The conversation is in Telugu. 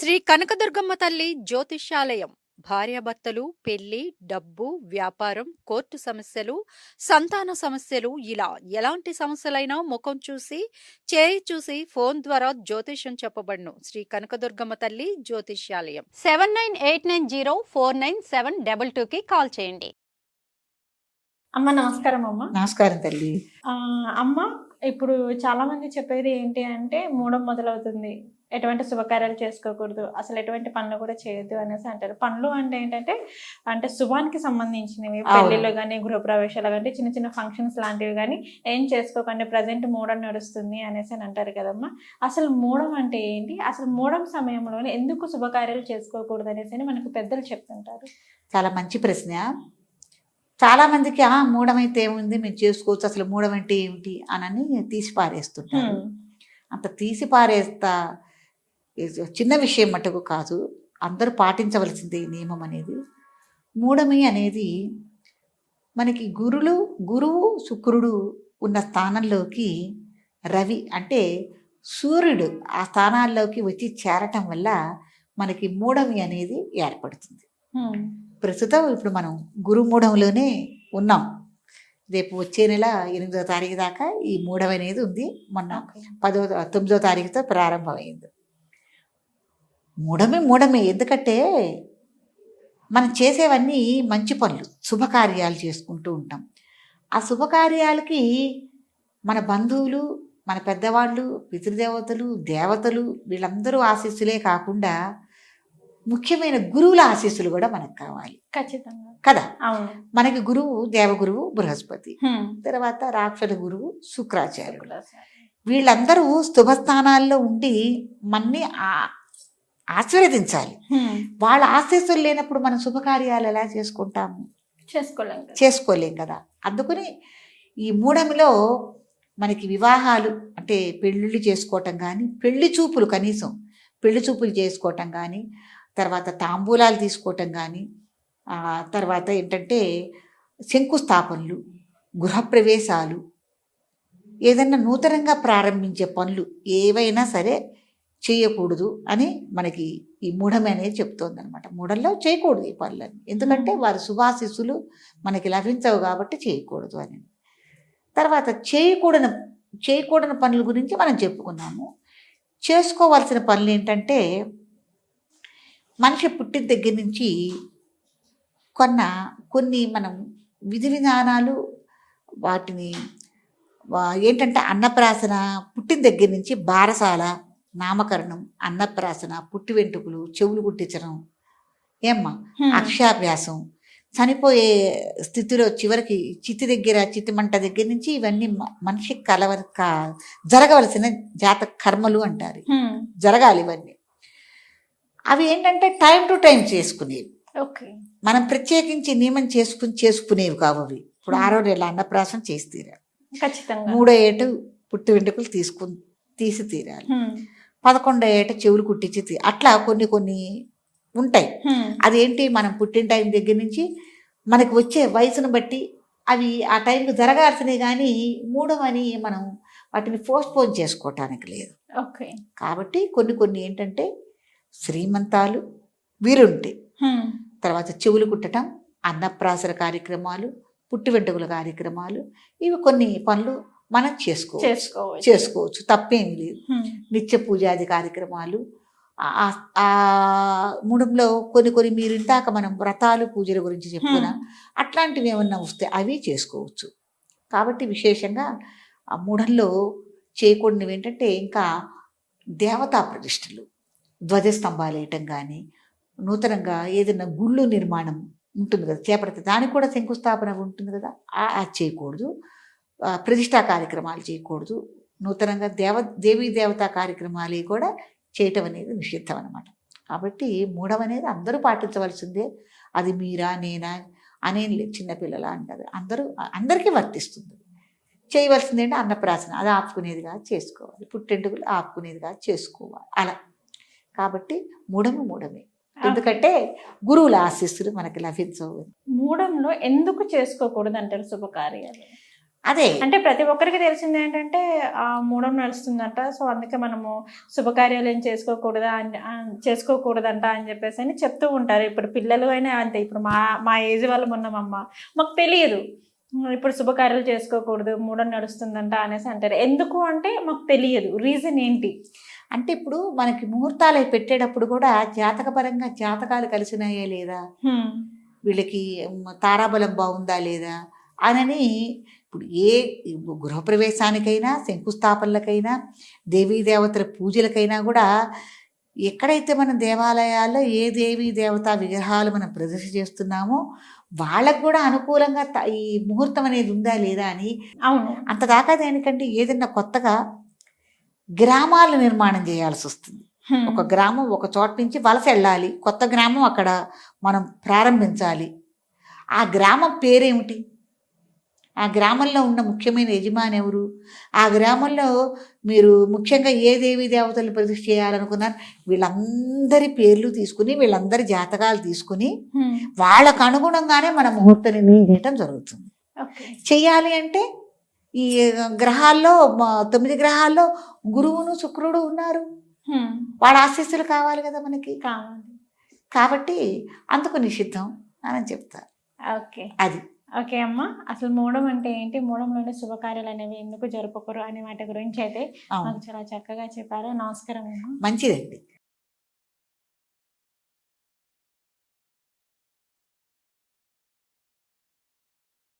శ్రీ కనకదుర్గమ్మ తల్లి జ్యోతిష్యాలయం. భార్యాభర్తలు పెళ్ళి డబ్బు వ్యాపారం కోర్టు సమస్యలు సంతాన సమస్యలు ఇలా ఎలాంటి సమస్యలైనా ముఖం చూసి చేయి చూసి ఫోన్ ద్వారా జ్యోతిష్యం చెప్పబడును. శ్రీ కనకదుర్గమ్మ తల్లి జ్యోతిష్యాలయం. Seven nine eight nine zero four nine seven double టూకి కాల్ చేయండి. అమ్మ నమస్కారం అమ్మ. నమస్కారం తల్లి. ఆ, అమ్మ ఇప్పుడు చాలా మంది చెప్పేది ఏంటి అంటే మూడం మొదలవుతుంది. ఎటువంటి శుభకార్యాలు చేసుకోకూడదు అసలు ఎటువంటి పనులు కూడా చేయొద్దు అనేసి అంటారు. పనులు అంటే ఏంటంటే అంటే శుభానికి సంబంధించినవి పెళ్ళిళ్ళు కానీ గృహప్రవేశాలు కానీ చిన్న చిన్న ఫంక్షన్స్ లాంటివి కానీ ఏం చేసుకోకండి ప్రజెంట్ మూడం నడుస్తుంది అనేసి అని అంటారు కదమ్మా. అసలు మూడం అంటే ఏంటి? అసలు మూడం సమయంలోనే ఎందుకు శుభకార్యాలు చేసుకోకూడదు అనేసి అని మనకు పెద్దలు చెప్తుంటారు. చాలా మంచి ప్రశ్న. చాలా మందికి ఆ మూడమైతే ఏముంది? మేము చేసుకోవచ్చు. అసలు మూడం అంటే ఏమిటి? అని తీసి పారేస్తుంటారు. అంత తీసి పారేస్తా చిన్న విషయం మటుకు కాదు అందరూ పాటించవలసిందే ఈ నియమం అనేది మూడమి అనేది మనకి గురులు గురువు శుక్రుడు ఉన్న స్థానంలోకి రవి అంటే సూర్యుడు ఆ స్థానాల్లోకి వచ్చి చేరటం వల్ల మనకి మూడమి అనేది ఏర్పడుతుంది. ప్రస్తుతం ఇప్పుడు మనం గురుమూఢంలోనే ఉన్నాం. రేపు వచ్చే నెల ఎనిమిదో తారీఖు దాకా ఈ మూఢం అనేది ఉంది. మొన్న. పదో తొమ్మిదో తారీఖుతో ప్రారంభమైంది. మూఢమే మూఢమే. ఎందుకంటే మనం చేసేవన్నీ మంచి పనులు. శుభకార్యాలు చేసుకుంటూ ఉంటాం. ఆ శుభకార్యాలకి మన బంధువులు మన పెద్దవాళ్ళు పితృదేవతలు దేవతలు వీళ్ళందరూ ఆశీస్సులే కాకుండా ముఖ్యమైన గురువుల ఆశీస్సులు కూడా మనకు కావాలి. ఖచ్చితంగా. కదా? మనకి గురువు దేవగురువు బృహస్పతి. తర్వాత రాక్షల గురువు శుక్రాచార్యుడు శుక్రాచార్య. వీళ్ళందరూ శుభస్థానాల్లో ఉండి మన్ని ఆశీర్వదించాలి. వాళ్ళ ఆశీస్సులు లేనప్పుడు మనం శుభకార్యాలు ఎలా చేసుకుంటాము చేసుకోలేం. చేసుకోలేం కదా అందుకని ఈ మూడమిలో మనకి వివాహాలు అంటే పెళ్ళిళ్ళు చేసుకోవటం కానీ పెళ్ళి చూపులు కనీసం పెళ్ళి చూపులు చేసుకోవటం కానీ తర్వాత తాంబూలాలు తీసుకోవటం కానీ తర్వాత ఏంటంటే శంకుస్థాపనలు గృహప్రవేశాలు ఏదైనా నూతనంగా ప్రారంభించే పనులు ఏవైనా సరే చేయకూడదు అని మనకి ఈ మూఢం అనేది చెప్తోంది అనమాట మూఢంలో చేయకూడదు ఈ పనులని ఎందుకంటే వారి శుభాశిస్సులు మనకి లభించవు కాబట్టి చేయకూడదు అని తర్వాత చేయకూడని చేయకూడని పనుల గురించి మనం చెప్పుకున్నాము. చేసుకోవాల్సిన పనులు ఏంటంటే మనిషి పుట్టిన దగ్గర నుంచి కొన్న కొన్ని మనం విధి విధానాలు వాటిని ఏంటంటే అన్నప్రాసన పుట్టిన దగ్గర నుంచి బారసాల నామకరణం అన్నప్రాసన పుట్టి వెంట్రుకలు చెవులు కుట్టించడం ఏమ్మా? హ్మ్. అక్షరాభ్యాసం. చనిపోయే స్థితిలో చివరికి చితి దగ్గర చితి మంట దగ్గర నుంచి ఇవన్నీ మ- మనిషికి కలవ జరగవలసిన జాత కర్మలు అంటారు. జరగాలి ఇవన్నీ. అవి ఏంటంటే టైం టు టైం చేసుకునేవి. ఓకే. మనం ప్రత్యేకించి నియమం చేసుకుని చేసుకునేవి కావు అవి. ఇప్పుడు ఆరో నెల అన్నప్రాసం చేసి తీరాలి. ఖచ్చితంగా. మూడో ఏటు పుట్టి వెంట్రుకలు తీసుకుని తీసి తీరాలి. పదకొండో ఏట చెవులు కుట్టించి అట్లా కొన్ని కొన్ని ఉంటాయి. అదేంటి మనం పుట్టిన టైం దగ్గర నుంచి మనకి వచ్చే వయసును బట్టి అవి ఆ టైంకి జరగాల్సినవి కానీ మూడవని మనం వాటిని పోస్ట్పోన్ చేసుకోవటానికి లేదు ఓకే కాబట్టి కొన్ని కొన్ని ఏంటంటే శ్రీమంతాలు వీరుంటాయి హ్మ్. తర్వాత చెవులు కుట్టడం అన్నప్రాసన కార్యక్రమాలు పుట్టి వెంట్రుకల కార్యక్రమాలు ఇవి కొన్ని పనులు మనం చేసుకోవచ్చు. చేసుకోవచ్చు. తప్పేమీ లేదు. నిత్య పూజాది కార్యక్రమాలు ఆ- మూడంలో కొన్ని కొన్ని మీరు ఇందాక మనం వ్రతాలు పూజల గురించి చెప్పుకున్నాం అట్లాంటివి ఏమన్నా వస్తే అవి చేసుకోవచ్చు. కాబట్టి విశేషంగా ఆ మూఢంలో చేయకూడనివి ఏంటంటే ఇంకా దేవతా ప్రతిష్టలు. ధ్వజస్తంభాలు వేయటం కానీ నూతనంగా ఏదైనా గుళ్ళు నిర్మాణం ఉంటుంది కదా చేపడితే దానికి కూడా శంకుస్థాపన ఉంటుంది కదా ఆ- అది చేయకూడదు. ప్రతిష్టా కార్యక్రమాలు చేయకూడదు. నూతనంగా దేవ దేవీ దేవతా కార్యక్రమాలు కూడా చేయటం అనేది నిషిద్ధం అనమాట కాబట్టి మూఢం అనేది అందరూ పాటించవలసిందే. అది మీరా నేనా అనేం లేదు చిన్నపిల్లల అని కాదు. అందరూ అందరికీ వర్తిస్తుంది. చేయవలసింది ఏంటి? అన్నప్రాసన. అది ఆపుకునేదిగా చేసుకోవాలి. పుట్టెంటుకలు ఆపుకునేదిగా చేసుకోవాలి. అలా. కాబట్టి మూఢము మూఢమే. ఎందుకంటే గురువుల ఆశీస్సులు మనకి లభించవు. మూడంలో ఎందుకు చేసుకోకూడదు అంటారు శుభకార్యాలు? అదే. అంటే ప్రతి ఒక్కరికి తెలిసింది ఏంటంటే ఆ మూడం నడుస్తుందంట. సో అందుకే మనము శుభకార్యాలు ఏం చేసుకోకూడదా చేసుకోకూడదంట అని చెప్పేసి అని చెప్తూ ఉంటారు. ఇప్పుడు పిల్లలు అయినా అంతే. ఇప్పుడు మా మా ఏజ్ వాళ్ళం ఉన్నామమ్మ మాకు తెలియదు. ఇప్పుడు శుభకార్యాలు చేసుకోకూడదు మూడం నడుస్తుందంట అనేసి అంటారు. ఎందుకు అంటే మాకు తెలియదు. రీజన్ ఏంటి? అంటే ఇప్పుడు మనకి ముహూర్తాలు పెట్టేటప్పుడు కూడా జాతకపరంగా జాతకాలు కలిసినాయా లేదా. వీళ్ళకి తారాబలం బాగుందా లేదా? అనని ఇప్పుడు ఏ గృహప్రవేశానికైనా శంకుస్థాపనలకైనా దేవీ దేవతల పూజలకైనా కూడా ఎక్కడైతే మనం దేవాలయాల్లో ఏ దేవీ దేవతా విగ్రహాలు మనం ప్రదర్శన చేస్తున్నామో వాళ్ళకు కూడా అనుకూలంగా ఈ ముహూర్తం అనేది ఉందా లేదా అని అవును. అంత దాకా దేనికంటే ఏదైనా కొత్తగా గ్రామాలు నిర్మాణం చేయాల్సి వస్తుంది. ఒక గ్రామం ఒక చోట నుంచి వలస వెళ్ళాలి. కొత్త గ్రామం అక్కడ మనం ప్రారంభించాలి. ఆ గ్రామం పేరేమిటి? ఆ గ్రామంలో ఉన్న ముఖ్యమైన యజమాని ఎవరు? ఆ గ్రామంలో మీరు ముఖ్యంగా ఏ దేవి దేవతలు ప్రతిష్ఠ చేయాలనుకున్నారు? వీళ్ళందరి పేర్లు తీసుకుని వీళ్ళందరి జాతకాలు తీసుకుని. వాళ్ళకు అనుగుణంగానే మన ముహూర్తం నిర్ణయించడం జరుగుతుంది. ఓకే. చెయ్యాలి అంటే ఈ గ్రహాల్లో తొమ్మిది గ్రహాల్లో గురువును శుక్రుడు ఉన్నారు. వాళ్ళ ఆశీస్సులు కావాలి కదా మనకి? కావాలి. కాబట్టి అందుకు నిషిద్ధం అని చెప్తారు. ఓకే. అది. ఓకే అమ్మ. అసలు మూడం అంటే ఏంటి? మూడంలోనే శుభకార్యాలు అనేవి ఎందుకు జరుపుకోరు అనే వాటి గురించి అయితే మాకు చాలా చక్కగా చెప్పారు. నమస్కారం అమ్మ. మంచిదండి.